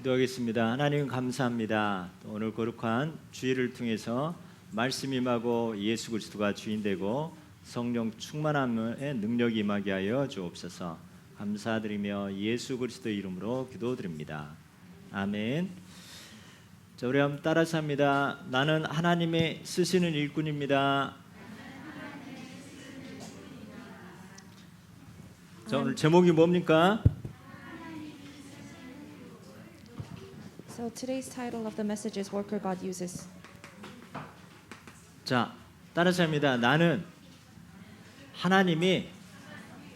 기도하겠습니다. 하나님 감사합니다. 또 오늘 거룩한 주일을 통해서 말씀 임하고 예수 그리스도가 주인 되고 성령 충만함의 능력이 임하게 하여 주옵소서. 감사드리며 예수 그리스도 이름으로 기도드립니다. 아멘. 자, 우리 한번 따라서 합니다. 나는 하나님의 쓰시는 일꾼입니다. 자, 오늘 제목이 뭡니까? So today's title of the message is Worker God Uses. 자, 따라서 합니다. 나는 하나님이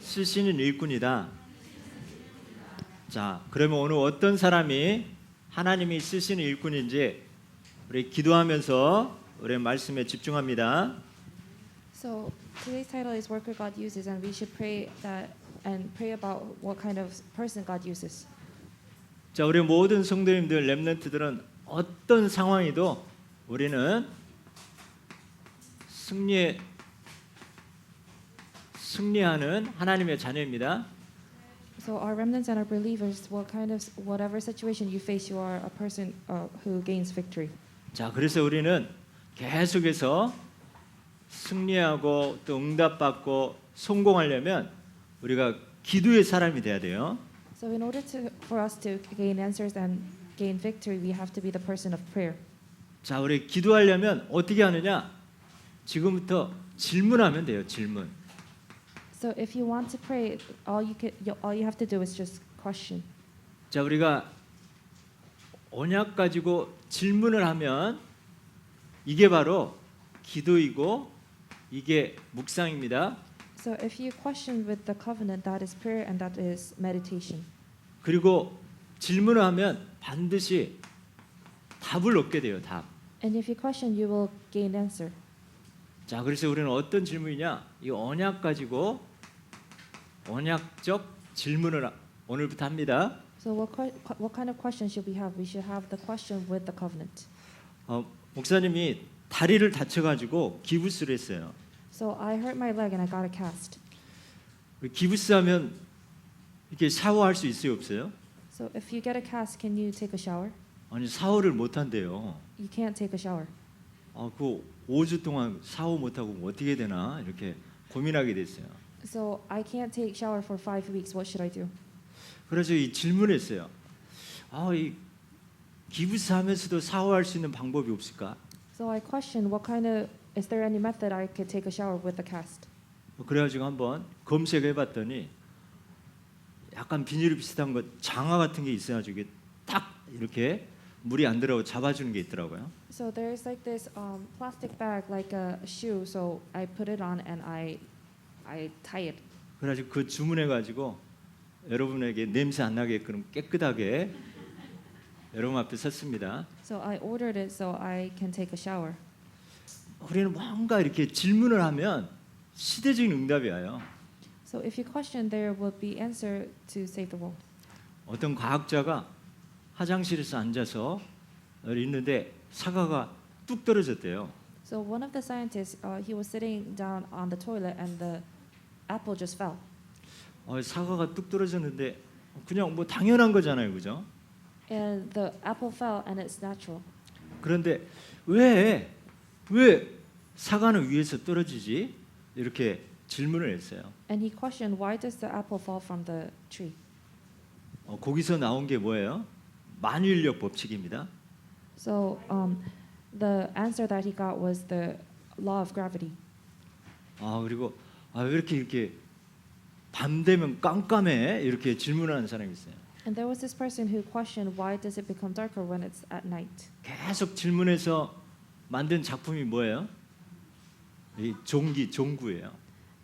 쓰시는 일꾼이다. 자, 그러면 오늘 어떤 사람이 하나님이 쓰시는 일꾼인지 우리 기도하면서 우리 말씀에 집중합니다. So today's title is Worker God Uses, and we should pray that and pray about what kind of person God uses. 자, 우리 모든 성도님들 렘넌트들은 어떤 상황이도 우리는 승리 승리하는 하나님의 자녀입니다. So our remnants and our believers, what kind of whatever situation you face, you are a person uh, who gains victory. 자, 그래서 우리는 계속해서 승리하고 또 응답받고 성공하려면 우리가 기도의 사람이 돼야 돼요. So in order to for us to gain answers and gain victory, we have to be the person of prayer. 자, 우리 기도하려면 어떻게 하느냐? 지금부터 질문하면 돼요. 질문. So if you want to pray, all you can, all you have to do is just question. 자, 우리가 언약 가지고 질문을 하면 이게 바로 기도이고 이게 묵상입니다. So if you question with the covenant, that is prayer and that is meditation. 그리고 질문을 하면 반드시 답을 얻게 돼요. 답. And if you question, you will gain answer. 자, 그래서 우리는 어떤 질문이냐? 이 언약 가지고 언약적 질문을 오늘부터 합니다. So what, what kind of question should we have? We should have the question with the covenant. 어, 목사님이 다리를 다쳐가지고 기부스를 했어요. So I hurt my leg and I got a cast. 기부스 하면 이렇게 샤워할 수 있어요, 없어요? So if you get a cast, can you take a shower? 아니 샤워를 못 한대요. You can't take a shower. 아, 그 5주 동안 샤워 못 하고 뭐 어떻게 되나 이렇게 고민하게 됐어요. So I can't take shower for five weeks. What should I do? 그래서 이 질문했어요. 아, 이 기부스 하면서도 샤워할 수 있는 방법이 없을까? So I questioned what kind of is there any method I could take a shower with a cast? 그래가지고 한번 검색해봤더니 약간 비닐 비슷한 거 장화 같은 게 있어가지고 이게 딱 이렇게 물이 안 들어가고 잡아주는 게 있더라고요. So there's like this um, plastic bag, like a shoe. So I put it on and I, I tie it. 그래가지고 그 주문해 가지고 여러분에게 냄새 안 나게끔 깨끗하게 여러분 앞에 섰습니다. So I ordered it so I can take a shower. 우리는 뭔가 이렇게 질문을 하면 시대적인 응답이 와요. So if you question, there will be answer to save the world. 어떤 과학자가 화장실에서 앉아서 있는데 사과가 뚝 떨어졌대요. So one of the scientists, uh, he was sitting down on the toilet and the apple just fell. 어, 사과가 뚝 떨어졌는데 그냥 뭐 당연한 거잖아요, 그죠? And the apple fell and it's natural. 그런데 왜, 왜 사과는 위에서 떨어지지? 이렇게 질문을 했어요. And he questioned, why does the apple fall from the tree? 어, 거기서 나온 게 뭐예요? 만유인력 법칙입니다. So um, the answer that he got was the law of gravity. 아 그리고 아, 왜 이렇게 이렇게 밤 되면 깜깜해? 이렇게 질문하는 사람이 있어요. And there was this person who questioned, why does it become darker when it's at night? 계속 질문해서 만든 작품이 뭐예요? 이 종기 종구예요.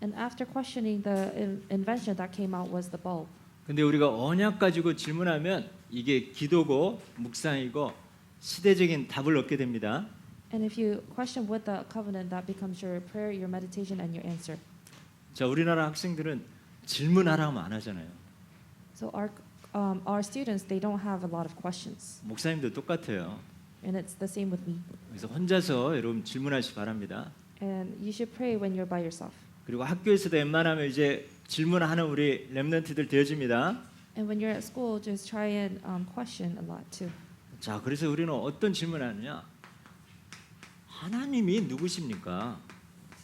And after questioning, the in- invention that came out was the bulb. 근데 우리가 언약 가지고 질문하면 이게 기도고 묵상이고 시대적인 답을 얻게 됩니다. And if you question with the covenant, that becomes your prayer, your meditation, and your answer. 자, 우리나라 학생들은 질문하라면 안 하잖아요. So our um, our students, they don't have a lot of questions, 목사님도 똑같아요. and it's the same with me. 그래서 혼자서 여러분 질문하시 바랍니다. And you should pray when you're by yourself. 그리고 학교에서도 웬만하면 이제 질문하는 우리 렘넌트들 되어집니다. And when you're at school, just try and um, question a lot too. 자, 그래서 우리는 어떤 질문하느냐? 하나님이 누구십니까?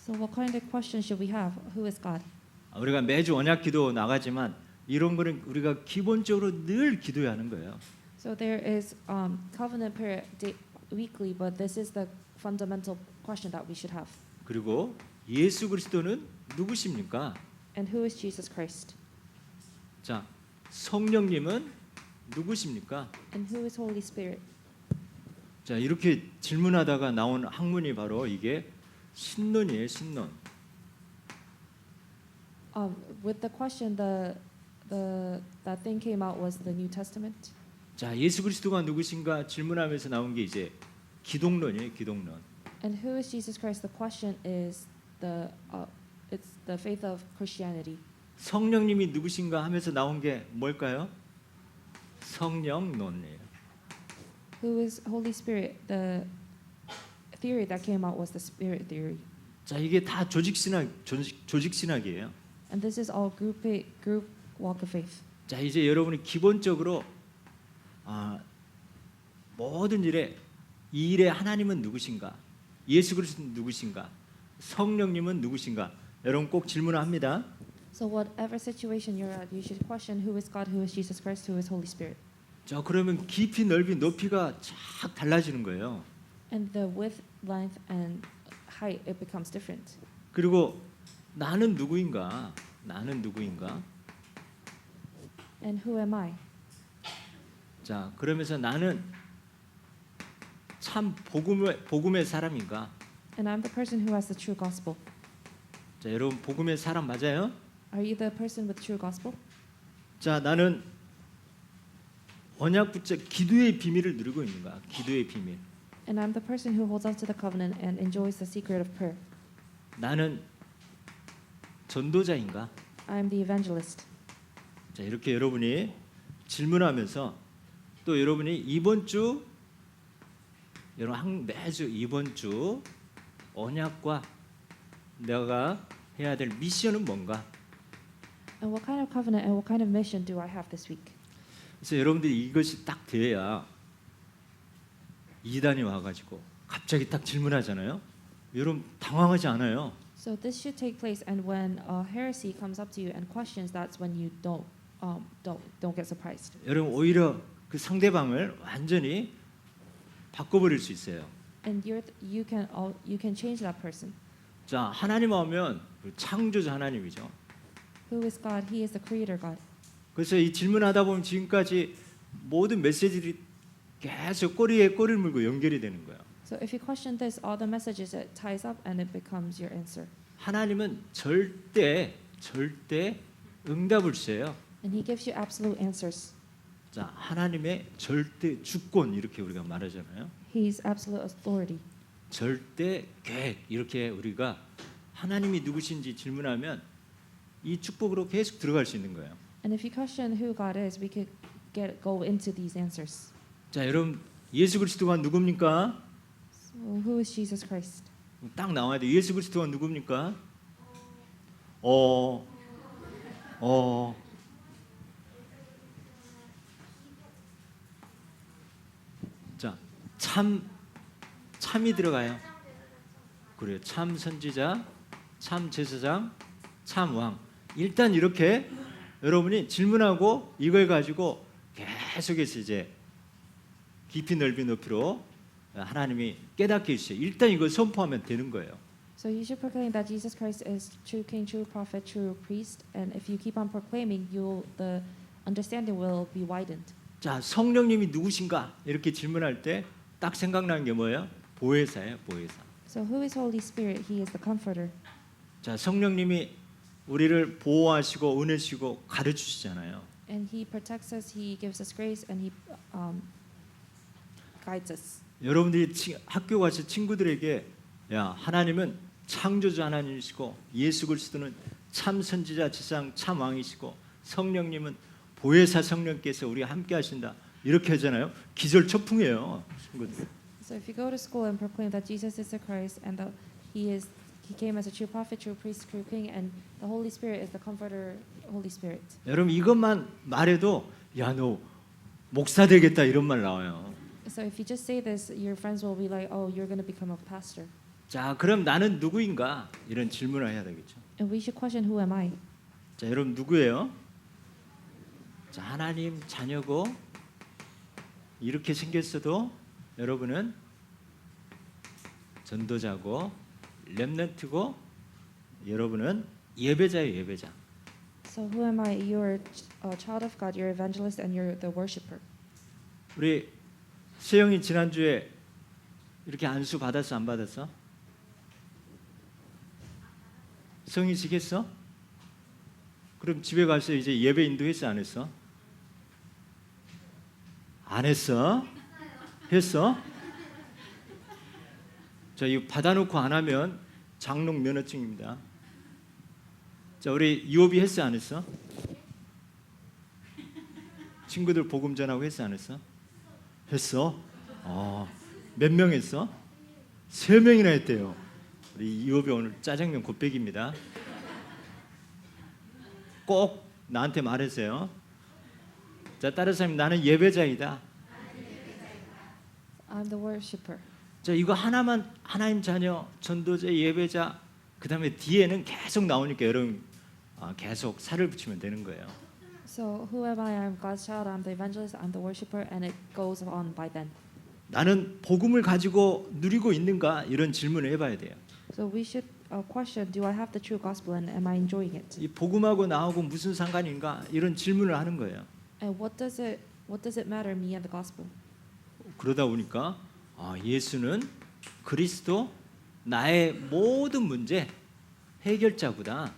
So what kind of question should we have? Who is God? 아, 우리가 매주 언약 기도 나가지만 이런 거는 우리가 기본적으로 늘 기도해야 하는 거예요. So there is um, covenant prayer da- weekly, but this is the fundamental question that we should have. 그리고 예수 그리스도는 누구십니까? And who is Jesus Christ? 자, 성령님은 누구십니까? And who is Holy Spirit? 자, 이렇게 질문하다가 나온 학문이 바로 이게 신론이에요, 신론. Um, with the question, the the that thing came out was the New Testament. 자, 예수 그리스도가 누구신가 질문하면서 나온 게 이제 기독론이에요, 기독론. And who is Jesus Christ? The question is the uh, it's the faith of Christianity. 성령님이 누구신가 하면서 나온 게 뭘까요? 성령론이에요. Who is Holy Spirit? The theory that came out was the Spirit theory. 자, 이게 다 조직 신학 조직, 조직 신학이에요. And this is all group group walk of faith. 자, 이제 여러분이 기본적으로 아, 모든 일에 이 일에 하나님은 누구신가? 예수 그리스도는 누구신가? 성령님은 누구신가? 여러분 꼭 질문합니다. So whatever situation you're at, you should question who is God, who is Jesus Christ, who is Holy Spirit. 자, 그러면 깊이 넓이 높이가 쫙 달라지는 거예요. And the width, length, and height it becomes different. 그리고 나는 누구인가? 나는 누구인가? And who am I? 자, 그러면서 나는 참 복음의 복음의 사람인가? And I'm the person who has the true gospel. 자, 여러분 복음의 사람 맞아요? Are you the person with true gospel? 자, 나는 언약 붙잡 기도의 비밀을 누리고 있는 거야. 기도의 비밀. And I'm the person who holds on to the covenant and enjoys the secret of prayer. 나는 전도자인가? I'm the evangelist. 자, 이렇게 여러분이 질문하면서 또 여러분이 이번 주 여러분 한 매주 이번 주 언약과 내가 해야 될 미션은 뭔가? And what kind of covenant and what kind of mission do I have this week? 그래서 여러분들이 이것이 딱 돼야 이단이 와가지고 갑자기 딱 질문하잖아요. 여러분 당황하지 않아요. So this should take place, and when a heresy comes up to you and questions, that's when you don't um, don't don't get surprised. 여러분 오히려 그 상대방을 완전히 바꿔버릴 수 있어요. And you're you can all, you can change that person. 자 하나님 하면 그 창조자 하나님이죠. Who is God? He is the creator God. 그래서 이 질문하다 보면 지금까지 모든 메시지들이 계속 꼬리에 꼬리를 물고 연결이 되는 거예요. So if you question this, all the messages it ties up and it becomes your answer. 하나님은 절대 절대 응답을 주세요. And He gives you absolute answers. 자 하나님의 절대 주권 이렇게 우리가 말하잖아요. He's absolute authority. 절대 계획 이렇게 우리가 하나님이 누구신지 질문하면 이 축복으로 계속 들어갈 수 있는 거예요. And if you question who God is, we could get go into these answers. 자 여러분 예수 그리스도가 누굽니까? So who is Jesus Christ? 딱 나와야 돼. 예수 그리스도가 누굽니까? 어, 어. 자, 참, 참이 들어가요. 그래요. 참 선지자, 참 제사장, 참 왕. 일단 이렇게 여러분이 질문하고 이걸 가지고 계속해서 이제 깊이 넓이 높이로 하나님이 깨닫게 해주세요. 일단 이걸 선포하면 되는 거예요. So you should proclaim that Jesus Christ is true King, true prophet, true priest, and if you keep on proclaiming, you'll the understanding will be widened. 자, 성령님이 누구신가? 이렇게 질문할 때 딱 생각나는 게 뭐예요? 보혜사예요, 보혜사. So who is Holy Spirit? He is the comforter. 자, 성령님이 우리를 보호하시고 은혜시고 가르쳐 주시잖아요. And he protects us, he gives us grace, and he um, guides us. 여러분들이 치, 학교 가서 친구들에게 야, 하나님은 창조주 하나님이시고 예수 그리스도는 참 선지자 지상 참 왕이시고 성령님은 보혜사 성령께서 우리와 함께 하신다. 이렇게 하잖아요. 기절초풍이에요. 친구들. So if you go to school and proclaim that Jesus is the Christ and that he is he came as a true prophet, true priest, true king, and the Holy Spirit is the comforter Holy Spirit. 여러분 이것만 말해도 야 너 목사 되겠다 이런 말 나와요. So if you just say this, your friends will be like, "Oh, you're going to become a pastor." 자 그럼 나는 누구인가 이런 질문을 해야 되겠죠. And we should question, "Who am I?" 자 여러분 누구예요? 자 하나님 자녀고 이렇게 생겼어도 여러분은 전도자고 렘넌트고 여러분은 예배자예요 예배자. So who am I? You're a child of God. You're evangelist, and you're the worshipper. 우리 세영이 지난주에 이렇게 안수 받았어 안 받았어? 성이 지겠어? 그럼 집에 가서 이제 예배 인도했어 안 했어? 안 했어? 했어? 자, 이거 받아놓고 안 하면 장롱 면허증입니다. 자, 우리 유업이 했어 안 했어? 친구들 복음 전하고 했어 안 했어? 했어? 어, 몇 명 했어? 세 명이나 했대요. 우리 이호비 오늘 짜장면 곱빼기입니다. 꼭 나한테 말해주세요. 자, 다른 사람이 나는 예배자이다. I'm the worshipper. 자, 이거 하나만 하나님 자녀, 전도자, 예배자, 그 다음에 뒤에는 계속 나오니까 여러분 아, 계속 살을 붙이면 되는 거예요. So who am I? I'm God's child. I'm the evangelist. I'm the worshipper, and it goes on by then. 나는 복음을 가지고 누리고 있는가 이런 질문을 해봐야 돼요. So we should uh, question: Do I have the true gospel, and am I enjoying it? 이 복음하고 나하고 무슨 상관인가 이런 질문을 하는 거예요. And what does it what does it matter me and the gospel? 그러다 보니까 아, 예수는 그리스도 나의 모든 문제 해결자구나.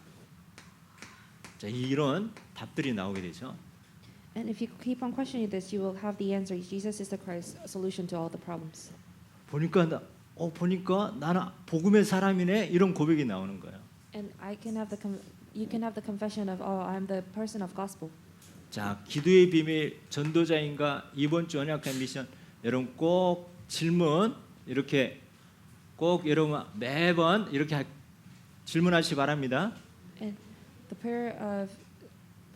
자, 이런 답들이 나오게 되죠. And if you keep on questioning this, you will have the answer. Jesus is the Christ solution to all the problems. 보니까 나, 어 보니까 나는 복음의 사람이네 이런 고백이 나오는 거예요. And I can have the you can have the confession of oh I'm the person of gospel. 자, 기도의 비밀 전도자인가 이번 주 언약한 미션 여러분 꼭 질문 이렇게 꼭 여러분 매번 이렇게 하- 질문하시 바랍니다. And the prayer of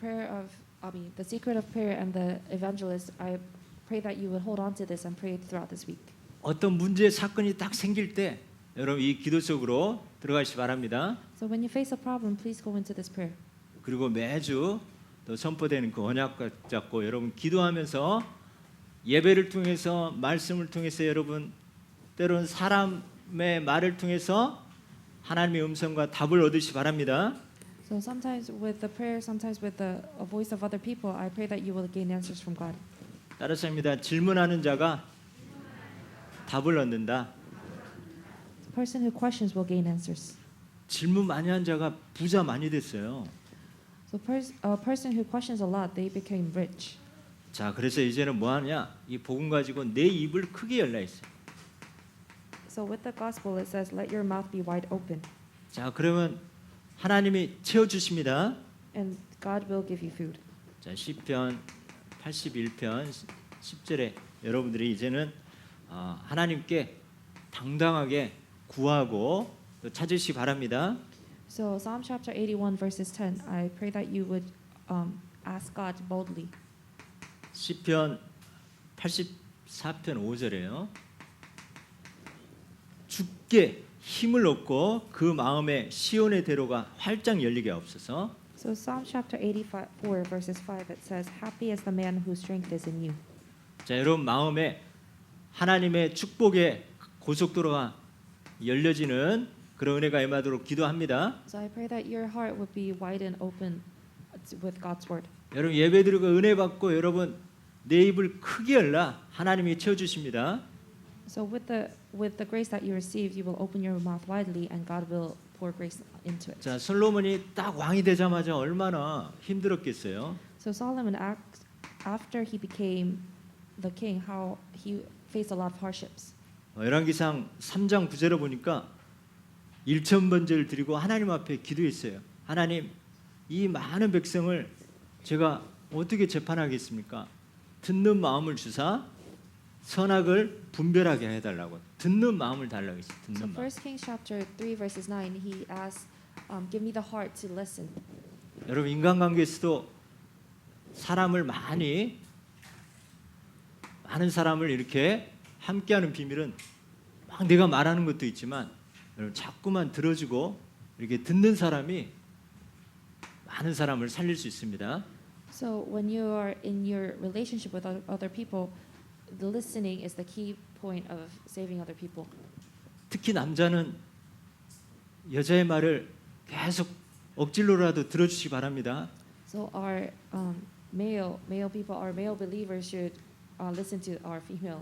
prayer of I mean the secret of prayer and the evangelist. I pray that you would hold on to this and pray throughout this week. 어떤 문제 사건이 딱 생길 때 여러분 이 기도 속으로 들어가시 바랍니다. So when you face a problem, please go into this prayer. 그리고 매주 또 선포되는 그 언약 잡고 여러분 기도하면서 예배를 통해서 말씀을 통해서 여러분 때로는 사람의 말을 통해서 하나님의 음성과 답을 얻으시 바랍니다. So sometimes with the prayer, sometimes with the a voice of other people, I pray that you will gain answers from God. 따라서 합니다. 질문하는 자가 답을 얻는다. The person who questions will gain answers. 질문 많이 한 자가 부자 많이 됐어요. So pers- a person who questions a lot, they became rich. 자, 그래서 이제는 뭐 하냐? 이 복음 가지고 내 입을 크게 열라 했어요. So with the gospel, it says, "Let your mouth be wide open, 자, 그러면 하나님이 채워 주십니다. and God will give you food." 자, 시편 81편 10절에 여러분들이 이제는 어, 하나님께 당당하게 구하고 또 찾으시 바랍니다. So Psalm chapter 81, verses 10. I pray that you would um, ask God boldly. 시편 84편 5절에요. 주께 힘을 얻고 그 마음에 시온의 대로가 활짝 열리게 없어서 So Psalm chapter 84, verses 5, it says, "Happy is the man whose strength is in you." 자, 여러분 마음에 하나님의 축복의 고속도로가 열려지는 그런 은혜가 임하도록 기도합니다. So I pray that your heart would be wide and open with God's word. 여러분 예배 드리고 은혜 받고 여러분 내 입을 크게 열라 하나님이 채워 주십니다. So with the with the grace that you receive, you will open your mouth widely, and God will pour grace into it. 자, 솔로몬이 딱 왕이 되자마자 얼마나 힘들었겠어요. So Solomon, after he became the king, how he faced a lot of hardships. 어, 열왕기상 3장 9절에 보니까 1천 번제를 드리고 하나님 앞에 기도했어요. 하나님 이 많은 백성을 제가 어떻게 재판하겠습니까? 듣는 마음을 주사 선악을 분별하게 해 달라고 듣는 마음을 달라고 했어요. So 듣는 마음. First Kings chapter three verses nine, he asked, um, "Give me the heart to listen." 여러분 인간관계에서도 사람을 많이 많은 사람을 이렇게 함께하는 비밀은 막 내가 말하는 것도 있지만 여러분 자꾸만 들어주고 이렇게 듣는 사람이 많은 사람을 살릴 수 있습니다. So when you are in your relationship with oth- other people, the listening is the key point of saving other people. 특히 남자는 여자의 말을 계속 억지로라도 들어주시기 바랍니다. So our um, male male people, our male believers should uh, listen to our female.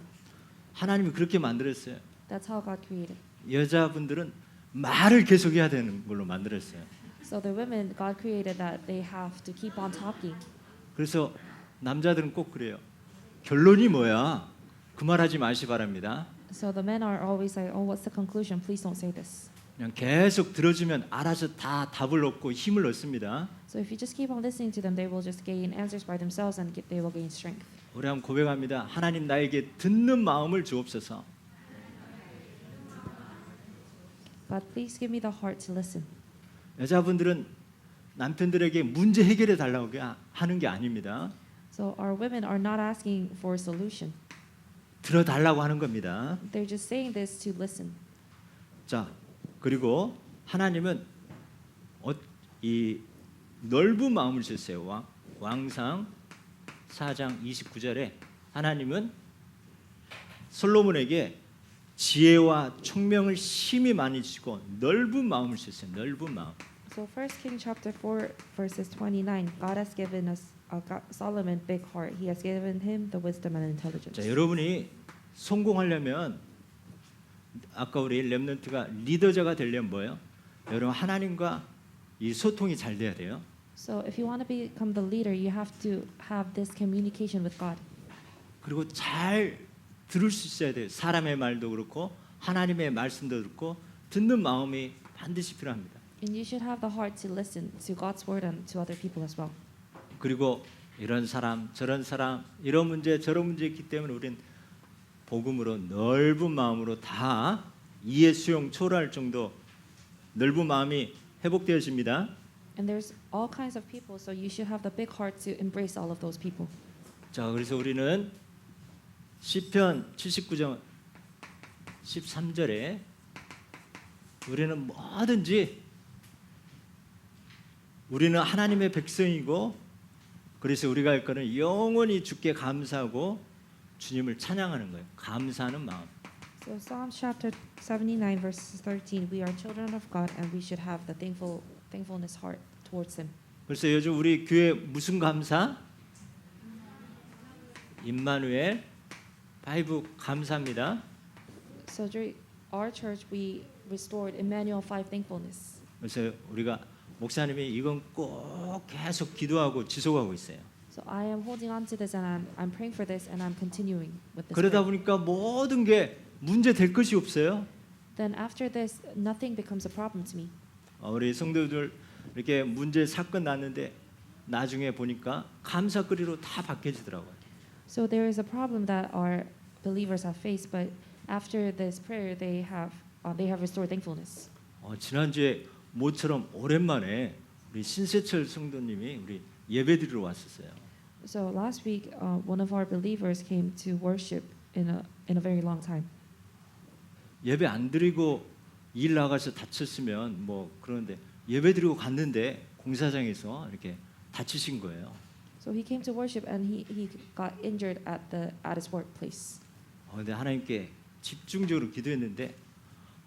하나님이 그렇게 만들었어요. That's how God created. 여자분들은 말을 계속해야 되는 걸로 만들었어요. So the women, God created that they have to keep on talking. 그래서 남자들은 꼭 그래요. 결론이 뭐야? 그 말하지 마시 바랍니다. So the men are always like, "Oh, what's the conclusion? Please don't say this." 그냥 계속 들어주면 알아서 다 답을 얻고 힘을 얻습니다. So if you just keep on listening to them, they will just gain answers by themselves and they will gain strength. 우리 한번 고백합니다. 하나님 나에게 듣는 마음을 주옵소서. God, please give me the heart to listen. 여자분들은 남편들에게 문제 해결해 달라고 하는 게 아닙니다. So our women are not asking for a solution. 들어 달라고 하는 겁니다. They're just saying this to listen. 자, 그리고 하나님은 어, 이 넓은 마음을 주셨어요. 왕, 왕상 4장 29절에 하나님은 솔로몬에게 지혜와 총명을 심히 많이 주시고 넓은 마음을 주셨어요. 넓은 마음. So First King chapter 4 verses 29, God has given us uh, God, Solomon big heart. He has given him the wisdom and intelligence. 자, 여러분이 성공하려면 아까 우리 렘넌트가 리더자가 되려면 뭐예요? 여러분 하나님과 이 소통이 잘 돼야 돼요. So if you want to become the leader, you have to have this communication with God. 그리고 잘 들을 수 있어야 돼요. 사람의 말도 그렇고 하나님의 말씀도 그렇고 듣는 마음이 반드시 필요합니다. And you should have the heart to listen to God's word and to other people as well. 그리고 이런 사람 저런 사람 이런 문제 저런 문제 있기 때문에 우리는 복음으로 넓은 마음으로 다 이해 수용 초월할 정도 넓은 마음이 회복되어집니다. And there's all kinds of people, so you should have the big heart to embrace all of those people. 자, 그래서 우리는 시편 79장 13절에 우리는 뭐든지 우리는 하나님의 백성이고 그래서 우리가 할 거는 영원히 주께 감사하고 주님을 찬양하는 거예요. 감사하는 마음. So Psalms chapter 79 verses 13, we are children of God and we should have the thankful thankfulness heart towards him. 그래서 요즘 우리 교회 무슨 감사? 임마누엘 파이브 감사합니다. So during our church we restored Emmanuel 5 thankfulness. 그래서 우리가 목사님이 이건 꼭 계속 기도하고 지속하고 있어요. So I am holding on to this and I'm, I'm praying for this and I'm continuing with this. 그러다 prayer. 보니까 모든 게 문제 될 것이 없어요. Then after this, nothing becomes a problem to me. 어, 우리 성도들 이렇게 문제 사건 났는데 나중에 보니까 감사거리로 다 바뀌어지더라고요. So there is a problem that our believers have faced, but after this prayer, they have uh, they have restored thankfulness. 어, 지난주에 모처럼 오랜만에 우리 신세철 성도님이 우리 예배드리러 왔었어요. So last week, uh, one of our believers came to worship in a in a very long time. 예배 안 드리고 일 나가서 다쳤으면 뭐 그런데 예배 드리고 갔는데 공사장에서 이렇게 다치신 거예요. So he came to worship and he, he got injured at the at his workplace. 어, 근데 하나님께 집중적으로 기도했는데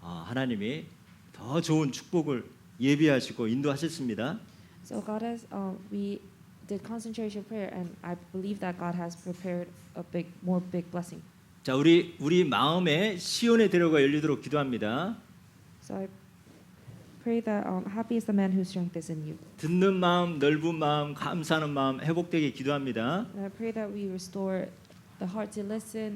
아, 하나님이 더 좋은 축복을 예비하시고 인도하셨습니다. So God has uh, we did concentration prayer and I believe that God has prepared a big more big blessing. 자, 우리 우리 마음에 시온의 대로가 열리도록 기도합니다. So I pray that um, happy is the man whose strength is in you. 듣는 마음, 넓은 마음, 감사하는 마음 회복되게 기도합니다. And I pray that we restore the heart to listen